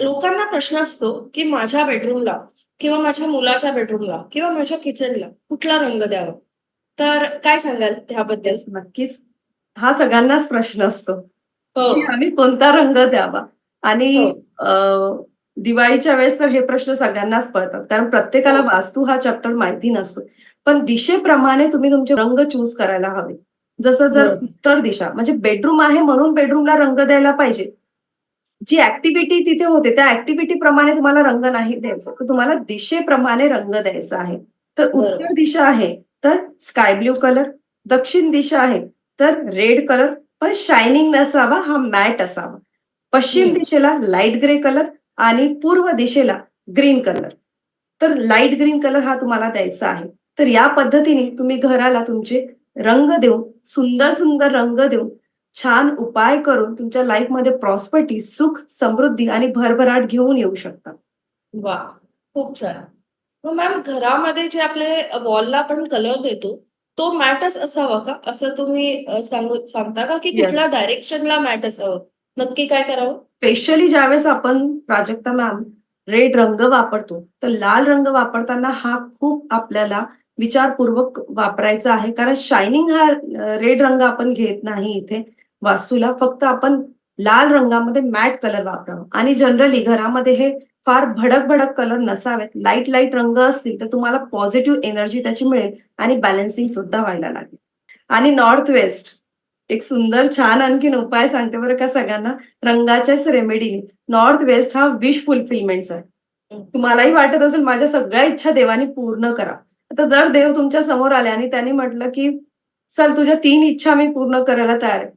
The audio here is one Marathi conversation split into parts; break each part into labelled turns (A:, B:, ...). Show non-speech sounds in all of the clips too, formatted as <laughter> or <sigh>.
A: लोकांना प्रश्न असतो की माझ्या बेडरूमला किंवा माझ्या मुलाच्या बेडरूमला किंवा माझ्या किचनला कुठला रंग द्यावा? तर काय सांगाल त्याबद्दल?
B: नक्कीच. हा सगळ्यांनाच प्रश्न असतो
A: हो.
B: की आम्ही कोणता रंग द्यावा? आणि
A: हो.
B: दिवाळीच्या वेळेस तर हे प्रश्न सगळ्यांनाच पडतात. कारण प्रत्येकाला
A: हो.
B: वास्तू हा चॅप्टर माहिती नसतो. पण दिशेप्रमाणे तुम्ही तुमचे रंग चूज करायला हवे. जसं जर. उत्तर दिशा म्हणजे बेडरूम आहे म्हणून बेडरूमला रंग द्यायला पाहिजे. जी ऍक्टिव्हिटी तिथे होते त्या ऍक्टिव्हिटी प्रमाणे तुम्हाला रंग नाही द्यायचा. तर तुम्हाला दिशेप्रमाणे रंग द्यायचा आहे. तर. उत्तर दिशा आहे तर स्काय ब्ल्यू कलर दक्षिण दिशा आहे तर रेड कलर पण शायनिंग नसावा हा मॅट असावा. पश्चिम. दिशेला लाइट ग्रे कलर आणि पूर्व दिशेला ग्रीन कलर तर लाइट ग्रीन कलर हा तुम्हाला द्यायचा आहे. तर या पद्धतीने तुम्ही घराला तुमचे रंग देऊन सुंदर सुंदर रंग देऊन छान उपाय करून तुमच्या लाईफमध्ये प्रॉस्पर्टी सुख समृद्धी आणि भरभराट घेऊन येऊ शकता
A: वा खूप छान. मग मॅम घरामध्ये जे आपले वॉलला आपण कलर देतो तो मॅटच असावा का? असं तुम्ही सांगू सांगता का की
B: Yes.
A: कुठल्या डायरेक्शनला मॅट असावं नक्की काय करावं?
B: स्पेशली ज्यावेळेस आपण प्राजक्ता मॅम रेड रंग वापरतो तर लाल रंग वापरताना हा खूप आपल्याला विचारपूर्वक वापरायचा आहे. कारण शायनिंग हा रेड रंग आपण घेत नाही इथे. वास्तूला फक्त आपण लाल रंगामध्ये मॅट कलर वापरावा. आणि जनरली घरामध्ये हे फार भडक भडक कलर नसावेत. लाइट लाइट रंग असतील तर तुम्हाला पॉझिटिव्ह एनर्जी त्याची मिळेल आणि बॅलन्सिंग सुद्धा व्हायला लागेल. आणि नॉर्थ वेस्ट एक सुंदर छान आणखीन उपाय सांगते बरं का सगळ्यांना. रंगाच्याच रेमेडीने नॉर्थ वेस्ट हा विश फुलफिलमेंटचा आहे. तुम्हालाही वाटत असेल माझ्या सगळ्या इच्छा देवाने पूर्ण करा. आता जर देव तुमच्यासमोर आले आणि त्यांनी म्हटलं की चल तुझ्या तीन इच्छा मी पूर्ण करायला तयार आहे.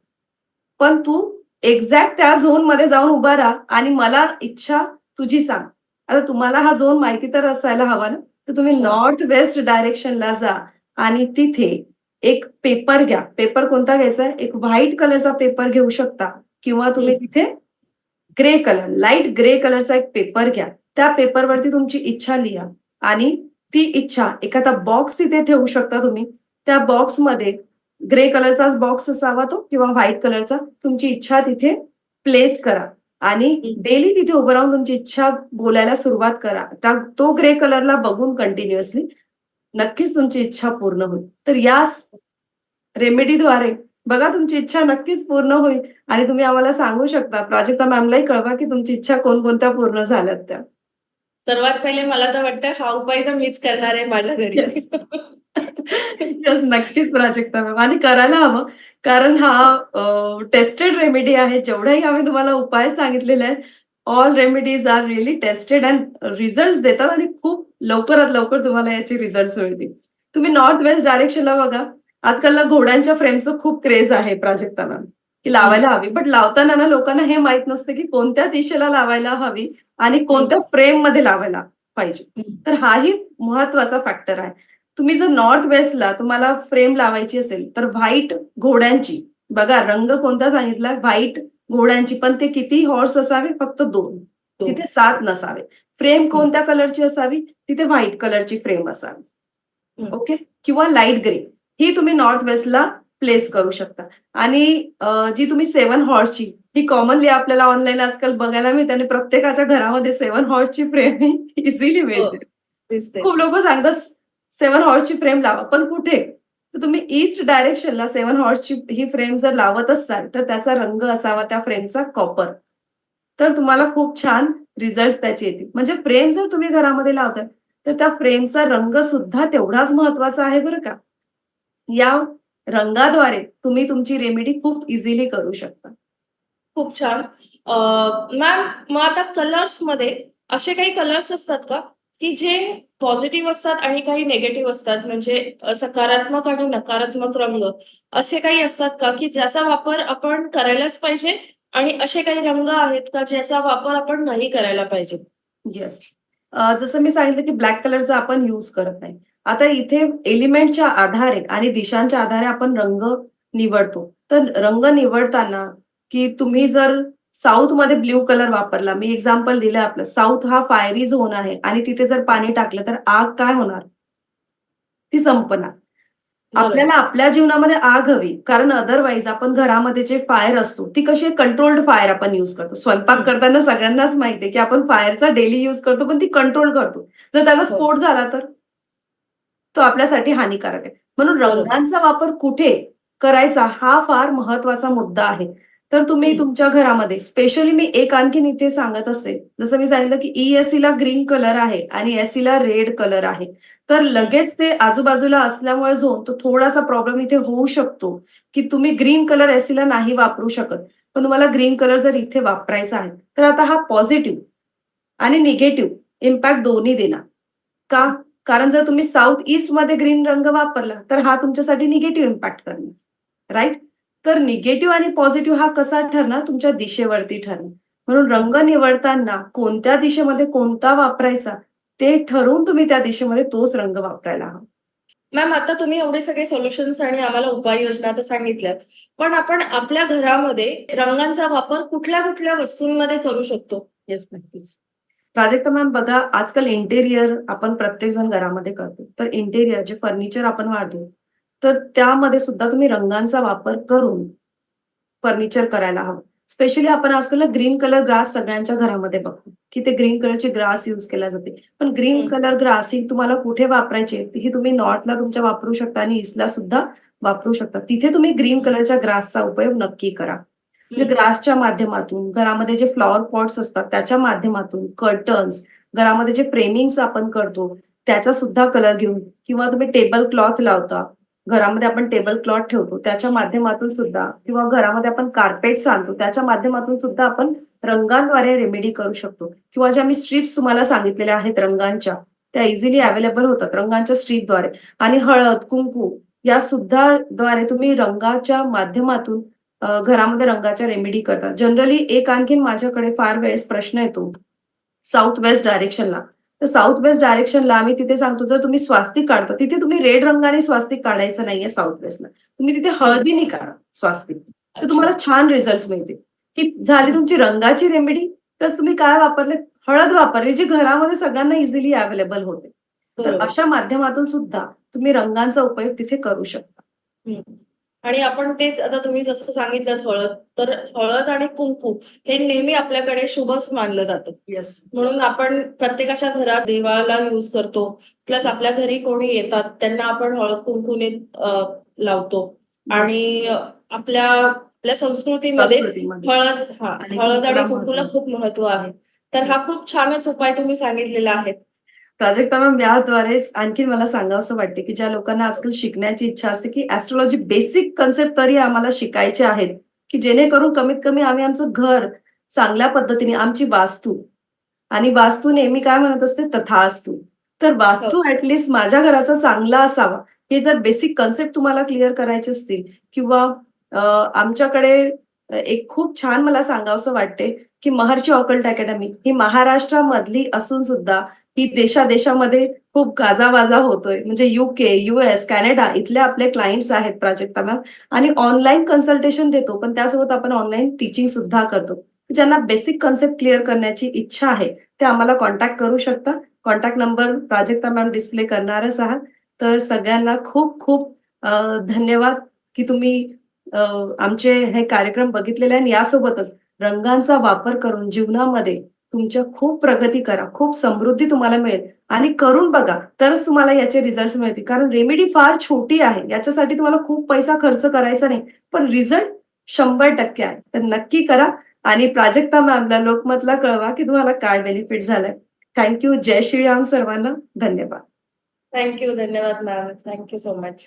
B: पण तू एक्झॅक्ट त्या झोनमध्ये जाऊन उभा राहा आणि मला इच्छा तुझी सांग. आता तुम्हाला हा झोन माहिती तर असायला हवा ना? तर तुम्ही
A: हो.
B: नॉर्थ वेस्ट डायरेक्शनला जा आणि तिथे एक पेपर घ्या. पेपर कोणता घ्यायचा? एक व्हाईट कलरचा पेपर घेऊ शकता. किंवा तुम्ही तिथे ग्रे कलर लाइट ग्रे कलरचा एक पेपर घ्या. त्या पेपरवरती तुमची इच्छा लिहा आणि ती इच्छा एखादा बॉक्स तिथे ठेवू शकता तुम्ही. त्या बॉक्समध्ये ग्रे कलरचाच बॉक्स असावा तो किंवा व्हाईट कलरचा. तुमची इच्छा तिथे प्लेस करा. आणि. डेली तिथे उभं राहून तुमची इच्छा बोलायला सुरुवात करा. त्या तो ग्रे कलरला बघून कंटिन्युअसली नक्कीच तुमची इच्छा पूर्ण होईल. तर या रेमेडीद्वारे बघा तुमची इच्छा नक्कीच पूर्ण होईल. आणि तुम्ही आम्हाला सांगू शकता प्राजक्ता मॅमलाही कळवा की तुमची इच्छा कोणकोणत्या पूर्ण झाल्यात त्या.
A: सर्वात पहिले मला तर वाटतं हा उपाय तर मीच करणार आहे माझ्या घरी. <laughs>
B: यस नक्कीच प्राजक्ता मॅम आणि करायला हवं. कारण हा टेस्टेड रेमेडी आहे. जेवढाही आम्ही तुम्हाला उपाय सांगितलेले आहेत all remedies are really tested and result देतात आणि खूप लवकरात लवकर तुम्हाला याचे रिझल्ट मिळतील. तुम्ही नॉर्थ वेस्ट डायरेक्शनला बघा. आजकाल घोड्यांच्या फ्रेमचं खूप क्रेज आहे प्राजक्ता मॅम की लावायला हवी. बट लावताना ना लोकांना हे माहीत नसतं की कोणत्या दिशेला लावायला हवी आणि कोणत्या फ्रेममध्ये लावायला पाहिजे. तर हाही महत्त्वाचा फॅक्टर आहे. तुम्ही जर नॉर्थ वेस्टला तुम्हाला फ्रेम लावायची असेल तर व्हाईट घोड्यांची. बघा रंग कोणता सांगितला? व्हाईट घोड्यांची. पण ते किती हॉर्स असावे? फक्त दोन. तिथे सात नसावे. फ्रेम कोणत्या कलरची असावी? तिथे व्हाईट कलरची फ्रेम असावी. ओके किंवा लाइट ग्रे ही तुम्ही नॉर्थ वेस्टला प्लेस करू शकता. आणि जी तुम्ही सेव्हन हॉर्सची ही कॉमनली आपल्याला ऑनलाईन आजकाल बघायला मिळते आणि प्रत्येकाच्या घरामध्ये सेव्हन हॉर्सची फ्रेम ही इझिली मिळते.
A: दिसते.
B: खूप लोक सांगतात सेव्हन हॉर्सची फ्रेम लावा. पण कुठे? तर तुम्ही ईस्ट डायरेक्शनला सेव्हन हॉर्सची ही फ्रेम जर लावत असाल तर त्याचा रंग असावा त्या फ्रेमचा कॉपर. तर तुम्हाला खूप छान रिझल्ट त्याचे येतील. म्हणजे फ्रेम जर तुम्ही घरामध्ये लावताय तर त्या फ्रेमचा रंग सुद्धा तेवढाच महत्त्वाचा आहे बरं का. या रंगाद्वारे तुम्ही तुमची रेमेडी खूप इझिली करू शकता.
A: खूप छान. मॅम मग आता कलर्समध्ये असे काही कलर्स असतात का? की जे पॉझिटिव्ह असतात आणि काही नेगेटिव्ह असतात म्हणजे सकारात्मक आणि नकारात्मक रंग असे काही असतात का? की ज्याचा वापर आपण करायलाच पाहिजे आणि असे काही रंग आहेत का ज्याचा वापर आपण नाही करायला पाहिजे?
B: येस जसं मी सांगितलं की ब्लॅक कलरचा आपण यूज करत नाही. आता इथे एलिमेंटच्या आधारे आणि दिशांच्या आधारे आपण रंग निवडतो. तर रंग निवडताना की तुम्ही जर साऊथमध्ये ब्ल्यू कलर वापरला. मी एक्झाम्पल दिलं आपलं. साऊथ हा फायरी झोन आहे. आणि तिथे जर पाणी टाकलं तर आग काय होणार? ती संपणार. आपल्याला आपल्या जीवनामध्ये आग हवी. कारण अदरवाईज आपण घरामध्ये जे फायर असतो ती कशी कंट्रोल्ड फायर आपण युज करतो. स्वयंपाक. करताना सगळ्यांनाच माहितीये की आपण फायरचा डेली युज करतो पण ती कंट्रोल करतो. जर त्याचा
A: हो.
B: स्फोट झाला तर? तो आपल्यासाठी हानिकारक आहे. म्हणून. रंगांचा वापर कुठे करायचा हा फार महत्त्वाचा मुद्दा आहे. तर तुम्ही. तुमच्या घरामध्ये स्पेशली मी एक आणखीन इथे सांगत असेल जसं मी सांगितलं की E ईएससी ला ग्रीन कलर आहे आणि एससी ला रेड कलर आहे. तर लगेच ते आजूबाजूला असल्यामुळे झोन तो थोडासा प्रॉब्लेम इथे होऊ शकतो की तुम्ही ग्रीन कलर एससी ला नाही वापरू शकत. पण तुम्हाला ग्रीन कलर जर इथे वापरायचा आहे तर आता हा पॉझिटिव्ह आणि निगेटिव्ह इम्पॅक्ट दोन्ही देणार. का? कारण जर तुम्ही साऊथ ईस्टमध्ये ग्रीन रंग वापरला तर हा तुमच्यासाठी निगेटिव्ह इम्पॅक्ट करणार. राईट तर निगेटिव्ह आणि पॉझिटिव्ह हा कसा ठरणार? तुमच्या दिशेवरती ठरणार. म्हणून रंग निवडताना कोणत्या दिशेमध्ये कोणता वापरायचा ते ठरवून तुम्ही त्या दिशेमध्ये तोच रंग वापरायला हवा.
A: मॅम आता तुम्ही एवढे सगळे सोल्युशन्स आणि आम्हाला उपाययोजना तर सांगितल्यात पण आपण आपल्या घरामध्ये रंगांचा वापर कुठल्या कुठल्या वस्तूंमध्ये करू शकतो?
B: येस नक्कीच. प्राजक्ता मॅम बघा आजकाल इंटेरियर आपण प्रत्येक जण घरामध्ये करतो. तर इंटेरियर जे फर्निचर आपण वाढतो तर त्यामध्ये सुद्धा तुम्ही रंगांचा वापर करून फर्निचर करायला हवं. स्पेशली आपण आजकाल ग्रीन कलर ग्रास सगळ्यांच्या घरामध्ये बघतो की ते ग्रीन कलरचे ग्रास युज केला जाते. पण ग्रीन. कलर ग्रास ही तुम्हाला कुठे वापरायचे ही तुम्ही नॉर्थला तुमच्या वापरू शकता आणि ईस्टला सुद्धा वापरू शकता. तिथे तुम्ही ग्रीन कलरच्या ग्रासचा उपयोग नक्की करा. म्हणजे ग्रासच्या माध्यमातून घरामध्ये जे फ्लॉवर पॉट्स असतात त्याच्या माध्यमातून कर्टन्स घरामध्ये जे फ्रेमिंग्स आपण करतो त्याचा सुद्धा कलर घेऊन किंवा तुम्ही टेबल क्लॉथ लावता घरामध्ये आपण टेबल क्लॉथ ठेवतो त्याच्या माध्यमातून सुद्धा किंवा घरामध्ये आपण कार्पेट्स आणतो त्याच्या माध्यमातून सुद्धा आपण रंगांद्वारे रेमेडी करू शकतो. किंवा ज्या मी स्ट्रीप्स तुम्हाला सांगितलेल्या आहेत रंगांच्या त्या इझिली अवेलेबल होतात रंगांच्या स्ट्रीपद्वारे आणि हळद कुंकू या सुद्धा द्वारे तुम्ही रंगाच्या माध्यमातून घरामध्ये रंगाच्या रेमेडी करतात जनरली एक आणखीन माझ्याकडे फार वेळेस प्रश्न येतो. साऊथ वेस्ट डायरेक्शनला तर साऊथ वेस्ट डायरेक्शनला आम्ही तिथे सांगतो जर तुम्ही स्वास्तिक काढता तिथे तुम्ही रेड रंगाने स्वास्तिक काढायचं नाहीये साऊथ वेस्टला तुम्ही तिथे हळदीने काढा स्वास्तिक. तर तुम्हाला छान रिझल्ट मिळतील. ही झाली तुमची रंगाची रेमेडी प्लस तुम्ही काय वापरले? हळद वापरली जी घरामध्ये सगळ्यांना इझिली अवेलेबल होते. तर. अशा माध्यमातून सुद्धा तुम्ही रंगांचा उपयोग तिथे करू शकता.
A: आणि आपण तेच आता तुम्ही जसं सांगितलं हळद तर हळद आणि कुंकू हे नेहमी आपल्याकडे शुभच मानलं जातं.
B: येस
A: म्हणून आपण प्रत्येकाच्या घरात देवाला युज करतो प्लस आपल्या घरी कोणी येतात त्यांना आपण हळद कुंकूने लावतो. आणि आपल्या आपल्या संस्कृतीमध्ये हळद हा हळद आणि
B: कुंकूला.
A: खूप महत्त्व आहे. तर हा खूप छानच उपाय तुम्ही सांगितलेला आहे.
B: प्राजक्ता मॅम याद्वारेच आणखी मला सांगावंसं वाटते की ज्या लोकांना आजकाल शिकण्याची इच्छा असते की ऍस्ट्रॉलॉजी बेसिक कन्सेप्ट तरी आम्हाला शिकायचे आहेत की जेणेकरून कमीत कमी आम्ही आमचं घर चांगल्या पद्धतीने आमची वास्तू आणि वास्तू नेहमी काय म्हणत असते? तथास्तू. तर वास्तू ऍटलिस्ट माझ्या घराचा चांगला असावा हे जर बेसिक कन्सेप्ट तुम्हाला क्लिअर करायचे असतील किंवा आमच्याकडे एक खूप छान मला सांगावंसं वाटते की महर्षी ऑकल्ट अकॅडमी ही महाराष्ट्रामधली असून सुद्धा ही देशादेशामध्ये खूप गाजावाजा होतोय. म्हणजे युके युएस कॅनडा इथले आपले क्लायंट्स आहेत प्राजक्ता मॅम आणि ऑनलाईन कन्सल्टेशन देतो पण त्यासोबत आपण ऑनलाईन टीचिंग सुद्धा करतो. ज्यांना बेसिक कन्सेप्ट क्लिअर करण्याची इच्छा आहे ते आम्हाला कॉन्टॅक्ट करू शकता. Contact number Prajakta ma'am display करणारच आहात. तर सगळ्यांना खूप खूप धन्यवाद की तुम्ही आमचे हे कार्यक्रम बघितलेले आणि यासोबतच रंगांचा वापर करून जीवनामध्ये तुमच्या खूप प्रगती करा खूप समृद्धी तुम्हाला मिळेल. आणि करून बघा तरच तुम्हाला याचे रिझल्ट मिळतील. कारण रेमेडी फार छोटी आहे. याच्यासाठी तुम्हाला खूप पैसा खर्च करायचा नाही. पण रिझल्ट शंभर टक्के आहे. तर नक्की करा. आणि प्राजक्ता मॅमला लोकमतला कळवा की तुम्हाला काय बेनिफिट झालाय. थँक्यू जय श्रीराम सर्वांना. धन्यवाद.
A: थँक्यू धन्यवाद मॅम थँक्यू सो मच